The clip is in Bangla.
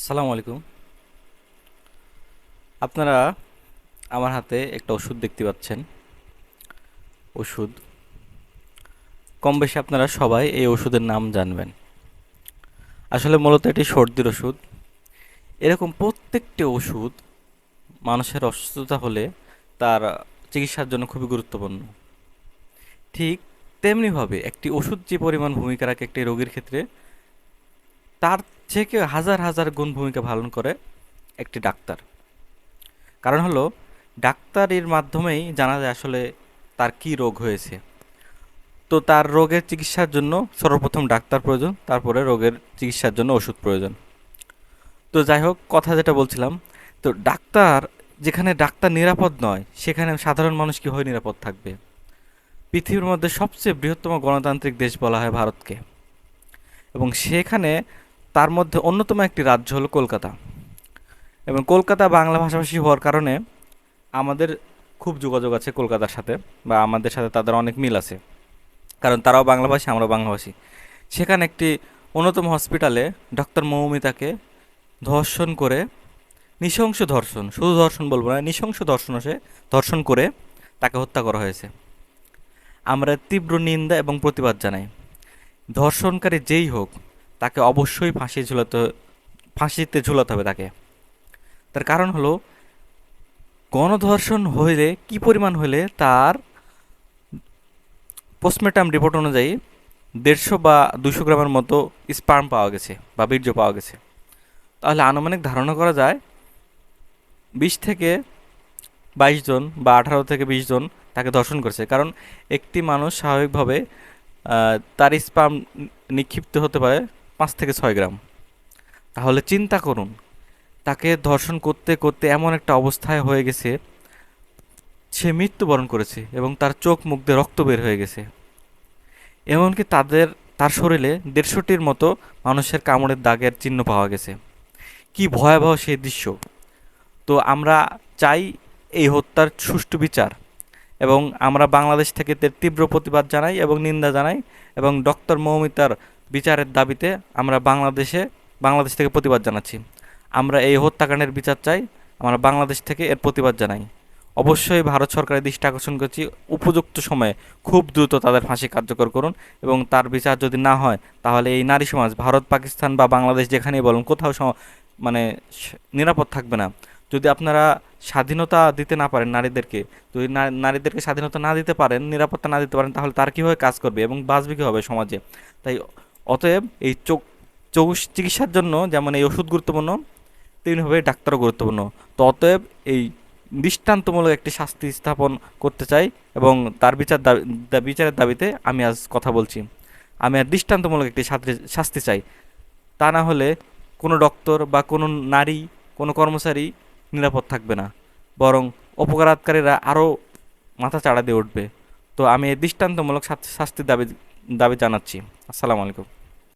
আসসালামু আলাইকুম। আপনারা আমার হাতে একটা ওষুধ দেখতে পাচ্ছেন। ওষুধ। কম বেশি আপনারা সবাই এই ওষুধের নাম জানবেন। আসলে মূলত এটি সর্দির ওষুধ। এরকম প্রত্যেকটি ওষুধ মানুষের অসুস্থতা হলে তার চিকিৎসার জন্য খুবই গুরুত্বপূর্ণ। ঠিক তেমনিভাবে একটি ওষুধ যে পরিমাণ ভূমিকা রাখে একটি রোগীর ক্ষেত্রে, তার থেকে হাজার হাজার গুণ ভূমিকা পালন করে একটি ডাক্তার। কারণ হলো, ডাক্তারের মাধ্যমেই জানা যায় আসলে তার কি রোগ হয়েছে। তো তার রোগের চিকিৎসার জন্য সর্বপ্রথম ডাক্তার প্রয়োজন, তারপরে রোগের চিকিৎসার জন্য ওষুধ প্রয়োজন। তো যাই হোক, কথা যেটা বলছিলাম, তো ডাক্তার, যেখানে ডাক্তার নিরাপদ নয়, সেখানে সাধারণ মানুষ কীভাবে নিরাপদ থাকবে? পৃথিবীর মধ্যে সবচেয়ে বৃহত্তম গণতান্ত্রিক দেশ বলা হয় ভারতকে। এবং সেখানে তার মধ্যে অন্যতম একটি রাজ্য হলো কলকাতা। এবং কলকাতা বাংলা ভাষাভাষী হওয়ার কারণে আমাদের খুব যোগাযোগ আছে কলকাতার সাথে বা আমাদের সাথে তাদের অনেক মিল আছে। কারণ তারাও বাংলাভাষী আমরাও বাংলাভাষী সেখানে একটি অন্যতম হসপিটালে ডক্টর মৌমিতাকে ধর্ষণ করে, নৃশংস ধর্ষণ, শুধু ধর্ষণ বলব না, নৃশংস ধর্ষণ সে ধর্ষণ করে তাকে হত্যা করা হয়েছে। আমরা তীব্র নিন্দা এবং প্রতিবাদ জানাই। ধর্ষণকারী যেই হোক তাকে অবশ্যই ফাঁসি ঝুলাতে, ফাঁসিতে ঝুলাতে হবে তাকে। তার কারণ হলো, গণধর্ষণ হইলে কি পরিমাণ হলে তার পোস্টমর্টম রিপোর্ট অনুযায়ী দেড়শো বা দুশো গ্রামের মতো স্পার্ম পাওয়া গেছে বা বীর্য পাওয়া গেছে। তাহলে আনুমানিক ধারণা করা যায়, বিশ থেকে বাইশ জন বা আঠারো থেকে বিশ জন তাকে ধর্ষণ করেছে। কারণ একটি মানুষ স্বাভাবিকভাবে তার স্পাম নিক্ষিপ্ত হতে পারে পাঁচ থেকে ছয় গ্রাম। তাহলে চিন্তা করুন, তাকে ধর্ষণ করতে করতে এমন একটা অবস্থায় হয়ে গেছে, সে মৃত্যুবরণ করেছে এবং তার চোখ মুখ দিয়ে রক্ত বের হয়ে গেছে। এমনকি তাদের, তার শরীরে দেড়শোটির মতো মানুষের কামড়ের দাগের চিহ্ন পাওয়া গেছে। কি ভয়াবহ সেই দৃশ্য। তো আমরা চাই এই হত্যার সুষ্ঠু বিচার এবং আমরা বাংলাদেশ থেকে তীব্র প্রতিবাদ জানাই এবং নিন্দা জানাই এবং ডক্টর মৌমিতার বিচারের দাবিতে আমরা বাংলাদেশে, বাংলাদেশ থেকে প্রতিবাদ জানাচ্ছি। আমরা এই হত্যাকাণ্ডের বিচার চাই, আমরা বাংলাদেশ থেকে এর প্রতিবাদ জানাই। অবশ্যই ভারত সরকারের দৃষ্টি আকর্ষণ করছি, উপযুক্ত সময়ে খুব দ্রুত তাদের ফাঁসি কার্যকর করুন এবং তার বিচার যদি না হয়, তাহলে এই নারী সমাজ, ভারত, পাকিস্তান বা বাংলাদেশ যেখানেই বলুন, কোথাও মানে নিরাপদ থাকবে না। যদি আপনারা স্বাধীনতা দিতে না পারেন নারীদেরকে, যদি নারীদেরকে স্বাধীনতা না দিতে পারেন, নিরাপত্তা না দিতে পারেন, তাহলে তার কীভাবে কাজ করবে এবং বাঁচবে কীভাবে সমাজে? তাই অতএব এই চোখ চোখ চিকিৎসার জন্য যেমন এই ওষুধ গুরুত্বপূর্ণ, তেমনিভাবে ডাক্তারও গুরুত্বপূর্ণ। তো অতএব এই দৃষ্টান্তমূলক একটি শাস্তি স্থাপন করতে চাই এবং তার বিচার দাবি বিচারের দাবিতে আমি আজ কথা বলছি। আমি আর দৃষ্টান্তমূলক একটি শাস্তি- চাই। তা না হলে কোনো ডক্টর বা কোনো নারী, কোনো কর্মচারী নিরাপদ থাকবে না। বরং অপরাধকারীরা আরও মাথা চাড়া দিয়ে উঠবে। তো আমি এই দৃষ্টান্তমূলক শাস্তির দাবি দাবি জানাচ্ছি। আসসালামু আলাইকুম।